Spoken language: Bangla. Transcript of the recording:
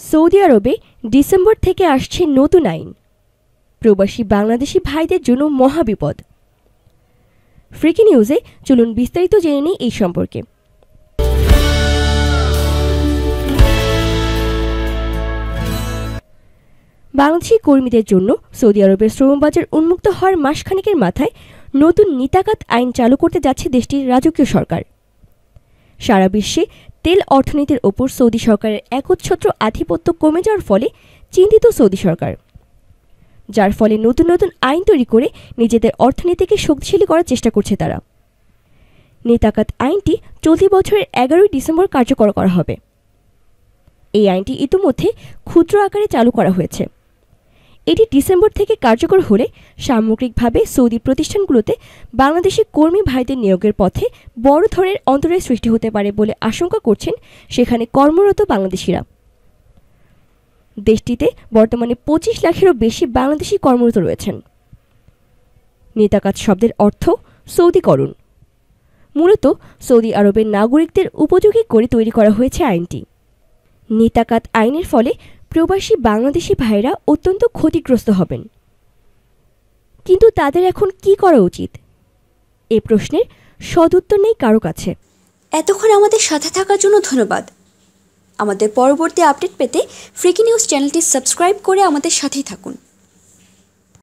সৌদি আরবে ডিসেম্বর থেকে আসছে নতুন আইন। প্রবাসী বাংলাদেশি ভাইদের জন্য মহাবিপদ ফ্রিকি নিউজে চলুন বিস্তারিত জেনে নিই এই সম্পর্কে। বাংলাদেশি কর্মীদের জন্য সৌদি আরবের শ্রমবাজার উন্মুক্ত হওয়ার মাসখানেকের মাথায় নতুন নিতাকাত আইন চালু করতে যাচ্ছে দেশটির রাজকীয় সরকার। সারা বিশ্বে তেল অর্থনীতির ওপর সৌদি সরকারের একচ্ছত্র আধিপত্য কমে যাওয়ার ফলে চিন্তিত সৌদি সরকার। যার ফলে নতুন নতুন আইন তৈরি করে নিজেদের অর্থনীতিকে শক্তিশালী করার চেষ্টা করছে তারা। নেতাকাত আইনটি চলতি বছরের এগারোই ডিসেম্বর কার্যকর করা হবে। এই আইনটি ইতিমধ্যে ক্ষুদ্র আকারে চালু করা হয়েছে। এটি ডিসেম্বর থেকে কার্যকর হলে সামগ্রিকভাবে সৌদি প্রতিষ্ঠানগুলোতে বাংলাদেশি কর্মী ভাইদের নিয়োগের পথে বড় ধরনের অন্তরের সৃষ্টি হতে পারে বলে আশঙ্কা করছেন সেখানে কর্মরত বাংলাদেশিরা। দেশটিতে বর্তমানে পঁচিশ লাখেরও বেশি বাংলাদেশি কর্মরত রয়েছেন। নেতাকাত শব্দের অর্থ সৌদিকরণ। মূলত সৌদি আরবের নাগরিকদের উপযোগী করে তৈরি করা হয়েছে আইনটি। নেতাকাত আইনের ফলে প্রবাসী বাংলাদেশি ভাইরা অত্যন্ত ক্ষতিগ্রস্ত হবেন। কিন্তু তাদের এখন কি করা উচিত? এ প্রশ্নের সদুত্তর নেই কারও কাছে। এতক্ষণ আমাদের সাথে থাকার জন্য ধন্যবাদ। আমাদের পরবর্তী আপডেট পেতে ফ্রিকি নিউজ চ্যানেলটি সাবস্ক্রাইব করে আমাদের সাথেই থাকুন।